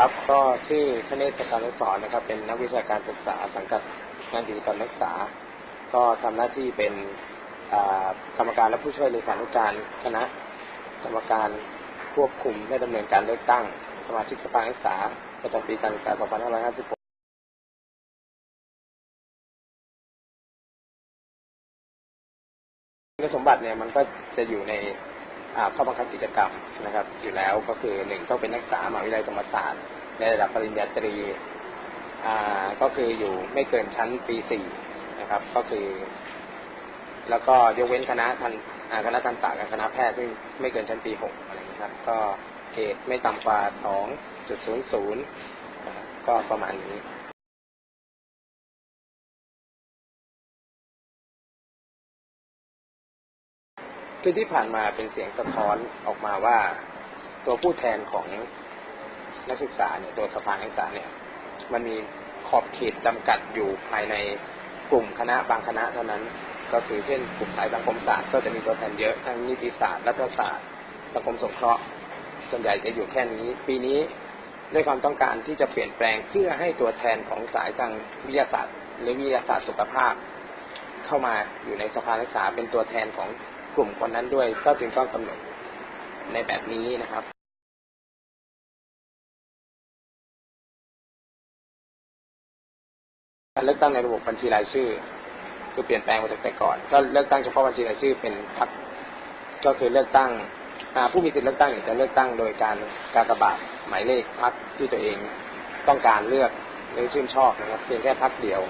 ครับก็ชื่อคเนศการนุสรนะครับ เป็นนักวิชาการศึกษาสังกัดงานดีตอนนักศึกษา ก็ทำหน้าที่เป็นกรรมการและผู้ช่วยเลขานุการคณะ กรรมการควบคุมและดำเนินการเลือกตั้ง สมาชิกสภานักศึกษาประจำปีการศึกษา 2556คุณสมบัติเนี่ยมันก็จะอยู่ใน อ่าข้อบังคับกิจกรรมนะครับอยู่แล้วก็คือหนึ่งต้องเป็นนักศึกษามหาวิทยาลัยธรรมศาสตร์ในระดับปริญญาตรีอ่าก็คืออยู่ไม่เกินชั้นปีสี่นะครับ ก็คือ แล้วก็ยกเว้นคณะทันอ่าคณะทันตะกับคณะแพทย์ซึ่ไม่เกินชั้นปีหกอะไรนี้ครับ ก็เกรดไม่ต่ำกว่าสองจุดศูนย์ศูนย์ก็ประมาณนี้ คือที่ผ่านมาเป็นเสียงสะท้อนออกมาว่า ตัวผู้แทนของนักศึกษาเนี่ยตัวสภานักศึกษาเนี่ย มันมีขอบเขตจำกัดอยู่ภายในกลุ่มคณะบางคณะเท่านั้น ก็คือเช่นกลุ่มสายสังคมศาสตร์ก็จะมีตัวแทนเยอะทั้งนิติศาสตร์รัฐศาสตร์สังคมสงเคราะห์ส่วนใหญ่จะอยู่แค่นี้ ปีนี้ด้วยความต้องการที่จะเปลี่ยนแปลงเพื่อให้ตัวแทนของสายทางวิทยาศาสตร์ หรือวิทยาศาสตร์สุขภาพ เข้ามาอยู่ในสภานักศึกษาเป็นตัวแทนของ กลุ่มคนนั้นด้วย ก็จึงต้องกำหนดในแบบนี้นะครับการเลือกตั้งในระบบบัญชีรายชื่อคือเปลี่ยนแปลงมาจากแต่ก่อน ก็เลือกตั้งเฉพาะบัญชีรายชื่อเป็นพรรคก็คือเลือกตั้งผู้มีสิทธิเลือกตั้งจะเลือกตั้งโดยการกากบาทหมายเลขพรรคที่ตัวเองต้องการเลือกหรือชื่นชอบนะครับเพียงแค่พรรคเดียว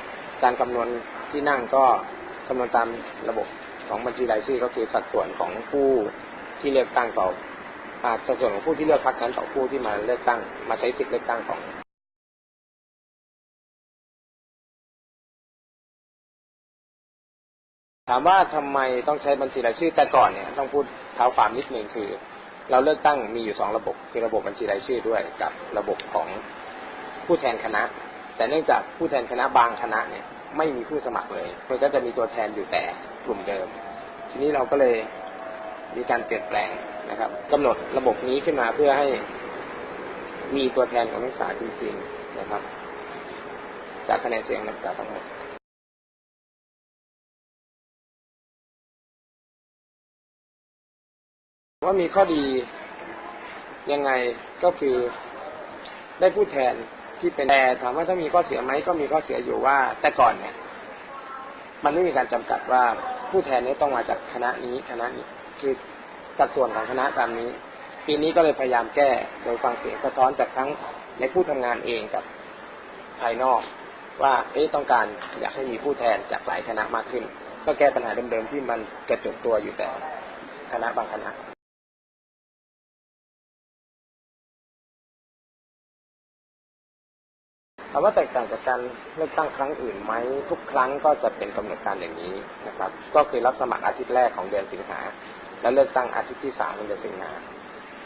การคำนวณที่นั่งก็คำนวณตามระบบ ของบัญชีรายชื่อก็คือสัดส่วนของผู้ที่เลือกตั้งต่อาสัดส่วนของผู้ที่เลือกพรรคนั้นต่อผู้ที่มาเลือกตั้ง มาใช้สิทธิเลือกตั้งของถามว่าทำไมต้องใช้บัญชีรายชื่อแต่ก่อนเนี่ยต้องพูดเท้าความนิดนึงคือ เราเลือกตั้งมีอยู่สองระบบคือระบบบัญชีรายชื่อด้วยกับระบบของผู้แทนคณะ แต่เนื่องจากผู้แทนคณะบางคณะเนี่ย ไม่มีผู้สมัครเลย มันก็จะมีตัวแทนอยู่แต่กลุ่มเดิม ทีนี้เราก็เลยมีการเปลี่ยนแปลงนะครับกำหนดระบบนี้ขึ้นมาเพื่อให้มีตัวแทนของนักศึกษาจริง ๆ นะครับ จากคะแนนเสียงนักศึกษาทั้งหมดว่ามีข้อดียังไงก็คือได้ผู้แทน ที่เป็นแต่ถามว่าถ้ามีข้อเสียไหมก็มีข้อเสียอยู่ว่า แต่ก่อนเนี่ย มันไม่มีการจำกัดว่าผู้แทนนี้ต้องมาจากคณะนี้คณะนี้คือสัดส่วนของคณะตามนี้ ปีนี้ก็เลยพยายามแก้โดยฟังเสียงสะท้อนจากทั้งในผู้ทำงานเองกับภายนอก ว่าเอ๊ะต้องการอยากให้มีผู้แทนจากหลายคณะมากขึ้น ก็แก้ปัญหาเดิมๆที่มันกระจุกตัวอยู่แต่คณะบางคณะามว่าแตกต่างจากการเลือกตั้งครั้งอื่นไหมทุกครั้งก็จะเป็นกำหนดการอย่างนี้นะครับ ก็คือรับสมัครอาทิตย์แรกของเดือนสิงหาและเลือกตั้งอาทิตย์ที่สามของเดือนสิงหา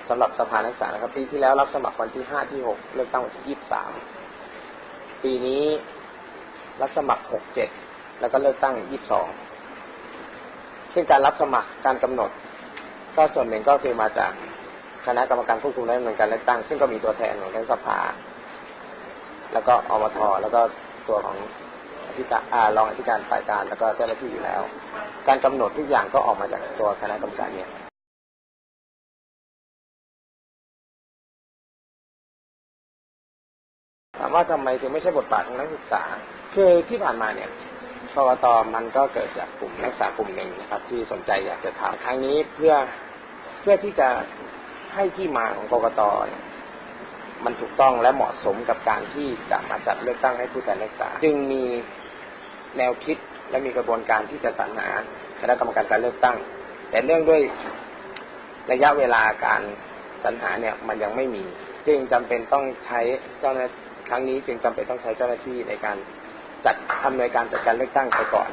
สำหรับสภานักศึกษานะครับ ปีที่แล้วรับสมัครวันที่ห้าที่หกเลือกตั้งวันที่ยี่สิบสามปีนี้รับสมัครหกเจ็ดแล้วก็เลือกตั้งยี่สิบสองซึ่งการรับสมัครการกำหนด ก็ส่วนหนึ่งก็คือมาจากคณะกรรมการควบคุมและดำเนินการเลือกตั้ง ซึ่งก็มีตัวแทนของทั้งสภา แล้วก็อมทแล้วก็ตัวของอธิการอ่ารองอธิการฝ่ายการแล้วก็เจ้าหน้าที่อยู่แล้ว การกำหนดทุกอย่างก็ออกมาจากตัวคณะกรรมการเนี่ยถามว่าทำไมถึงไม่ใช่บทบาทของนักศึกษา คือที่ผ่านมาเนี่ยกกตมันก็เกิดจากกลุ่มนักศึกษากลุ่มหนึ่งนะครับ ที่สนใจอยากจะทำครั้งนี้เพื่อเพื่อที่จะให้ที่มาของกรกตเนี่ย มันถูกต้องและเหมาะสมกับการที่จะมาจัดเลือกตั้งให้ผู้แทนนักศึกษา จึงมีแนวคิดและมีกระบวนการที่จะสรรหาคณะกรรมการการเลือกตั้ง แต่เนื่องด้วยระยะเวลาการสรรหาเนี่ยมันยังไม่มี จึงจำเป็นต้องใช้เจ้าหน้าครั้งนี้จึงจำเป็นต้องใช้เจ้าหน้าที่ในการจัดอำนวยการจัดการเลือกตั้งไปก่อน